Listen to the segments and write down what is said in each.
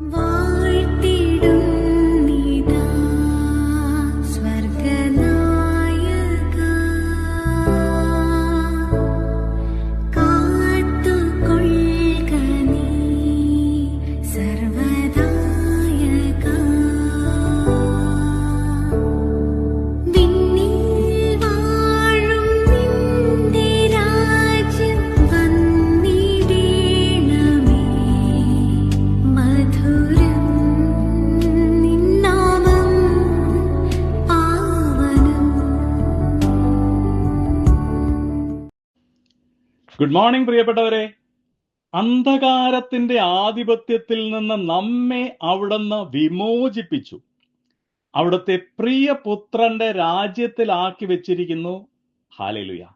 Bye. Good morning പ്രിയപ്പെട്ടവരെ. അന്ധകാരത്തിന്റെ ആധിപത്യത്തിൽ നിന്ന് നമ്മെ അവിടുന്ന് വിമോചിപ്പിച്ചു. അവിടുത്തെ പ്രിയ പുത്രന്റെ രാജ്യത്തിലാക്കി വെച്ചിരിക്കുന്നു. ഹാലലുയ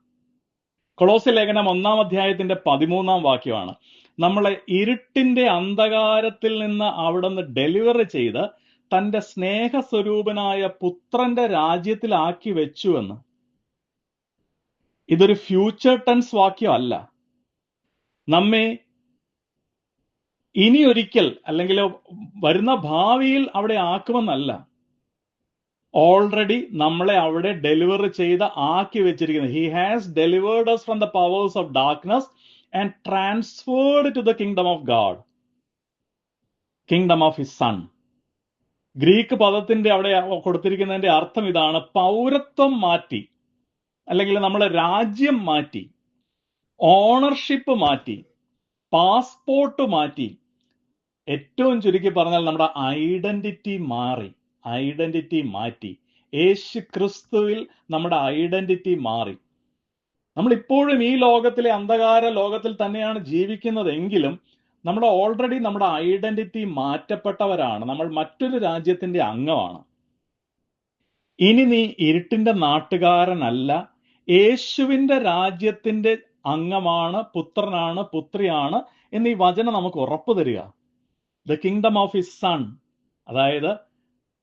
കൊളോസി ലേഖനം ഒന്നാം അധ്യായത്തിന്റെ പതിമൂന്നാം വാക്യമാണ്. നമ്മളെ ഇരുട്ടിന്റെ അന്ധകാരത്തിൽ നിന്ന് അവിടുന്ന് ഡെലിവറി ചെയ്ത് തന്റെ സ്നേഹസ്വരൂപനായ പുത്രന്റെ രാജ്യത്തിലാക്കി വെച്ചുവെന്ന് ഇതൊരു ഫ്യൂച്ചർ ടെൻസ് വാക്യം അല്ല നമ്മെ ഇനി ഒരിക്കൽ അല്ലെങ്കിൽ വരുന്ന ഭാവിയിൽ അവിടെ ആക്കുമെന്നല്ല. ഓൾറെഡി നമ്മളെ അവിടെ ഡെലിവർ ചെയ്ത് ആക്കി വെച്ചിരിക്കുന്നത്. He has delivered us from the powers of darkness and transferred to the kingdom of God kingdom of his son Greek പദത്തിന്റെ അവിടെ കൊടുത്തിരിക്കുന്നതിന്റെ അർത്ഥം ഇതാണ് പൗരത്വം മാറ്റി. അല്ലെങ്കിൽ നമ്മളെ രാജ്യം മാറ്റി ഓണർഷിപ്പ് മാറ്റി പാസ്പോർട്ട് മാറ്റി ഏറ്റവും ചുരുക്കി പറഞ്ഞാൽ നമ്മുടെ ഐഡന്റിറ്റി മാറി ഐഡന്റിറ്റി മാറ്റി യേശു ക്രിസ്തുവിൽ നമ്മുടെ ഐഡന്റിറ്റി മാറി. നമ്മൾ ഇപ്പോഴും ഈ ലോകത്തിലെ അന്ധകാര ലോകത്തിൽ തന്നെയാണ് ജീവിക്കുന്നത് എങ്കിലും നമ്മൾ ഓൾറെഡി നമ്മുടെ ഐഡന്റിറ്റി മാറ്റപ്പെട്ടവരാണ്. നമ്മൾ മറ്റൊരു രാജ്യത്തിന്റെ അംഗമാണ്. ഇനി നീ ഇരുട്ടിന്റെ നാട്ടുകാരനല്ല യേശുവിന്റെ രാജ്യത്തിന്റെ അംഗമാണ് പുത്രനാണ് പുത്രിയാണ് എന്നീ വചനം നമുക്ക് ഉറപ്പ് തരിക. The kingdom of his son അതായത്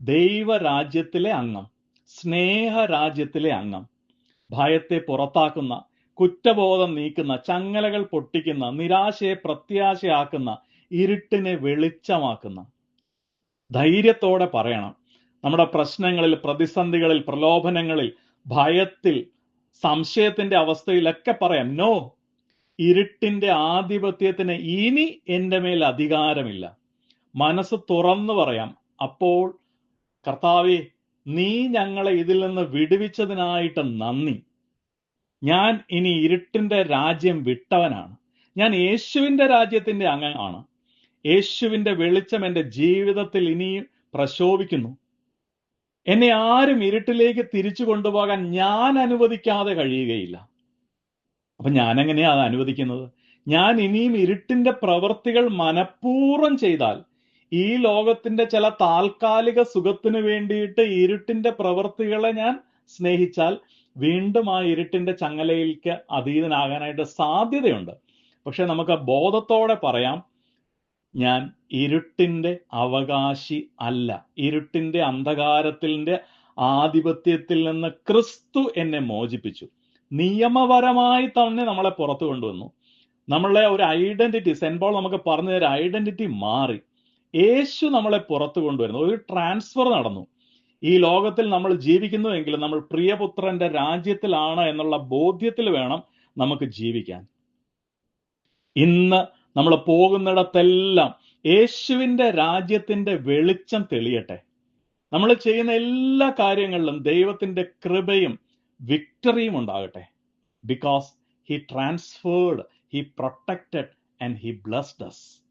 ദൈവരാജ്യത്തിലെ അംഗം സ്നേഹരാജ്യത്തിലെ അംഗം ഭയത്തെ പുറത്താക്കുന്ന കുറ്റബോധം നീക്കുന്ന ചങ്ങലകൾ പൊട്ടിക്കുന്ന നിരാശയെ പ്രത്യാശയാക്കുന്ന ഇരുട്ടിനെ വെളിച്ചമാക്കുന്ന. ധൈര്യത്തോടെ പറയണം. നമ്മുടെ പ്രശ്നങ്ങളിൽ പ്രതിസന്ധികളിൽ പ്രലോഭനങ്ങളിൽ ഭയത്തിൽ സംശയത്തിന്റെ അവസ്ഥയിലൊക്കെ പറയാം. നോ ഇരുട്ടിന്റെ ആധിപത്യത്തിന് ഇനി എന്റെ മേൽ അധികാരമില്ല. മനസ്സ് തുറന്നു പറയാം. അപ്പോൾ കർത്താവെ നീ ഞങ്ങളെ ഇതിൽ നിന്ന് വിടുവിച്ചതിനായിട്ട് നന്ദി. ഞാൻ ഇനി ഇരുട്ടിന്റെ രാജ്യം വിട്ടവനാണ്. ഞാൻ യേശുവിന്റെ രാജ്യത്തിന്റെ അംഗമാണ്. യേശുവിന്റെ വെളിച്ചം എന്റെ ജീവിതത്തിൽ ഇനിയും പ്രശോഭിക്കുന്നു. എന്നെ ആരും ഇരുട്ടിലേക്ക് തിരിച്ചു കൊണ്ടുപോകാൻ ഞാൻ അനുവദിക്കാതെ കഴിയുകയില്ല. അപ്പൊ ഞാൻ എങ്ങനെയാ അത് അനുവദിക്കുന്നത്? ഞാൻ ഇനിയും ഇരുട്ടിന്റെ പ്രവൃത്തികൾ മനഃപൂർവം ചെയ്താൽ ഈ ലോകത്തിന്റെ ചില താൽക്കാലിക സുഖത്തിന് വേണ്ടിയിട്ട് ഇരുട്ടിന്റെ പ്രവൃത്തികളെ ഞാൻ സ്നേഹിച്ചാൽ വീണ്ടും ആ ഇരുട്ടിന്റെ ചങ്ങലയിലേക്ക് അതീതനാകാനായിട്ട് സാധ്യതയുണ്ട്. പക്ഷെ നമുക്ക് ബോധത്തോടെ പറയാം ഞാൻ ഇരുട്ടിന്റെ അവകാശി അല്ല. ഇരുട്ടിന്റെ അന്ധകാരത്തിന്റെ ആധിപത്യത്തിൽ നിന്ന് ക്രിസ്തു എന്നെ മോചിപ്പിച്ചു. നിയമപരമായി തന്നെ നമ്മളെ പുറത്തു കൊണ്ടുവന്നു. നമ്മളെ ഒരു ഐഡന്റിറ്റി സെൻപോൾ പോൾ നമുക്ക് പറഞ്ഞു തരാം ഐഡന്റിറ്റി മാറി. യേശു നമ്മളെ പുറത്തു കൊണ്ടുവരുന്നു. ഒരു ട്രാൻസ്ഫർ നടന്നു. ഈ ലോകത്തിൽ നമ്മൾ ജീവിക്കുന്നുവെങ്കിലും നമ്മൾ പ്രിയപുത്രന്റെ രാജ്യത്തിലാണ് എന്നുള്ള ബോധ്യത്തിൽ വേണം നമുക്ക് ജീവിക്കാൻ. ഇന്ന് നമ്മൾ പോകുന്നിടത്തെല്ലാം യേശുവിന്റെ രാജ്യത്തിന്റെ വെളിച്ചം തെളിയട്ടെ. നമ്മൾ ചെയ്യുന്ന എല്ലാ കാര്യങ്ങളിലും ദൈവത്തിന്റെ കൃപയും വിക്ടറിയും ഉണ്ടാകട്ടെ. Because he transferred he protected and he blessed us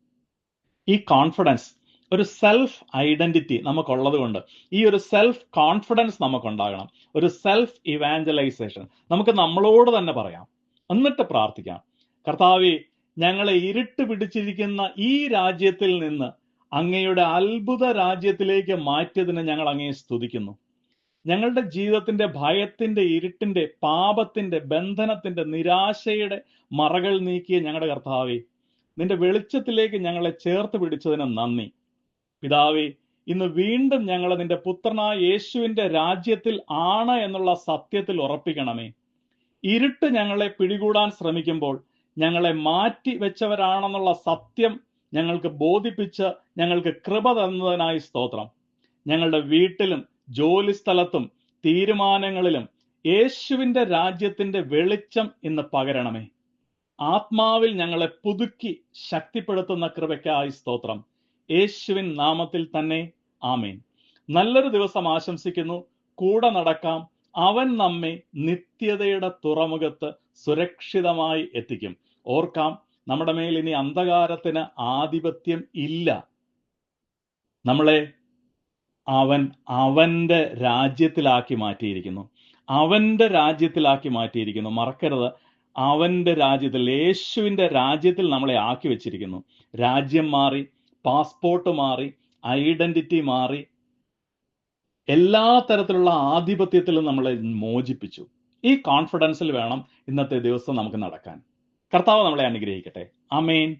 ഈ കോൺഫിഡൻസ് ഒരു സെൽഫ് ഐഡന്റിറ്റി നമുക്കുള്ളത് കൊണ്ട് ഈ ഒരു സെൽഫ് കോൺഫിഡൻസ് നമുക്കുണ്ടാകണം. ഒരു സെൽഫ് ഇവാഞ്ചലൈസേഷൻ നമുക്ക് നമ്മളോട് തന്നെ പറയാം. എന്നിട്ട് പ്രാർത്ഥിക്കാം. കർത്താവെ ഞങ്ങളെ ഇരുട്ട് പിടിച്ചിരിക്കുന്ന ഈ രാജ്യത്തിൽ നിന്ന് അങ്ങയുടെ അത്ഭുത രാജ്യത്തിലേക്ക് മാറ്റിയതിനെ ഞങ്ങൾ അങ്ങയെ സ്തുതിക്കുന്നു. ഞങ്ങളുടെ ജീവിതത്തിന്റെ ഭയത്തിന്റെ ഇരുട്ടിന്റെ പാപത്തിന്റെ ബന്ധനത്തിന്റെ നിരാശയുടെ മറകൾ നീക്കിയ ഞങ്ങളുടെ കർത്താവെ നിന്റെ വെളിച്ചത്തിലേക്ക് ഞങ്ങളെ ചേർത്ത് പിടിച്ചതിന് നന്ദി. പിതാവെ ഇന്ന് വീണ്ടും ഞങ്ങളെ നിന്റെ പുത്രനായ യേശുവിന്റെ രാജ്യത്തിൽ ആണ് എന്നുള്ള സത്യത്തിൽ ഉറപ്പിക്കണമേ. ഇരുട്ട് ഞങ്ങളെ പിടികൂടാൻ ശ്രമിക്കുമ്പോൾ ഞങ്ങളെ മാറ്റി വെച്ചവരാണെന്നുള്ള സത്യം ഞങ്ങൾക്ക് ബോധിപ്പിച്ച് ഞങ്ങൾക്ക് കൃപ തന്നതിനായി സ്തോത്രം. ഞങ്ങളുടെ വീട്ടിലും ജോലി സ്ഥലത്തും തീരുമാനങ്ങളിലും യേശുവിന്റെ രാജ്യത്തിന്റെ വെളിച്ചം ഇന്ന് പകരണമേ. ആത്മാവിൽ ഞങ്ങളെ പുതുക്കി ശക്തിപ്പെടുത്തുന്ന കൃപയ്ക്കായി സ്തോത്രം. യേശുവിൻ നാമത്തിൽ തന്നെ ആമേൻ. നല്ലൊരു ദിവസം ആശംസിക്കുന്നു. കൂടെ നടക്കാം. അവൻ നമ്മെ നിത്യതയുടെ തുറമുഖത്ത് സുരക്ഷിതമായി എത്തിക്കും. ഓർക്കാം നമ്മുടെ മേൽ ഇനി അന്ധകാരത്തിന് ആധിപത്യം ഇല്ല. നമ്മളെ അവൻ അവന്റെ രാജ്യത്തിലാക്കി മാറ്റിയിരിക്കുന്നു. അവന്റെ രാജ്യത്തിലാക്കി മാറ്റിയിരിക്കുന്നു. മറക്കരുത്. അവന്റെ രാജ്യത്തിൽ യേശുവിന്റെ രാജ്യത്തിൽ നമ്മളെ ആക്കി വെച്ചിരിക്കുന്നു. രാജ്യം മാറി പാസ്പോർട്ട് മാറി ഐഡന്റിറ്റി മാറി എല്ലാ തരത്തിലുള്ള ആധിപത്യത്തിലും നമ്മളെ മോചിപ്പിച്ചു. ഈ കോൺഫിഡൻസിൽ വേണം ഇന്നത്തെ ദിവസം നമുക്ക് നടക്കാൻ. കർത്താവ് നമ്മളെ അനുഗ്രഹിക്കട്ടെ. അമേൻ